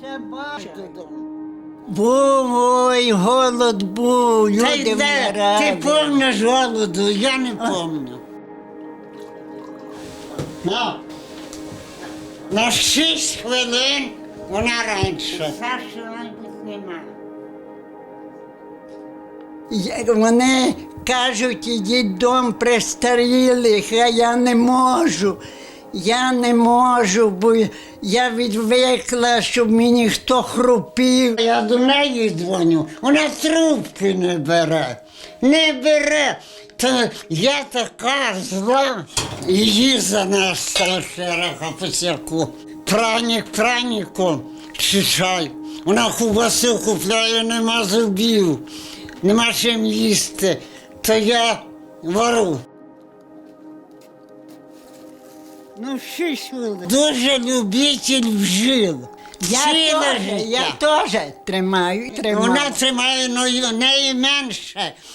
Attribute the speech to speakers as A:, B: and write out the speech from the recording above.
A: Це бачу.
B: Був, ой, голод був, люди вмирали.
A: Ти помниш голоду, я не помню. Ну, на шість хвилин вона раніше. Саші, мабуть, нема.
B: Я- Вони кажуть, ідіть дом престарілих, а я не можу. Я не можу, бо я відвикла, щоб мені хто хрупів.
A: Я до неї дзвоню, вона трубки не бере, не бере. То я така зла, її занесла шереха посяку. Пранік праніком чищай. Вона кубасу купляє, нема зубів, нема чим їсти. То я вору. Ну, що хвилин. Дуже любитель вжил.
B: Я
A: Ціле
B: теж,
A: життя.
B: я теж тримаю, тримаю.
A: Вона тримає ну, і в неї менше,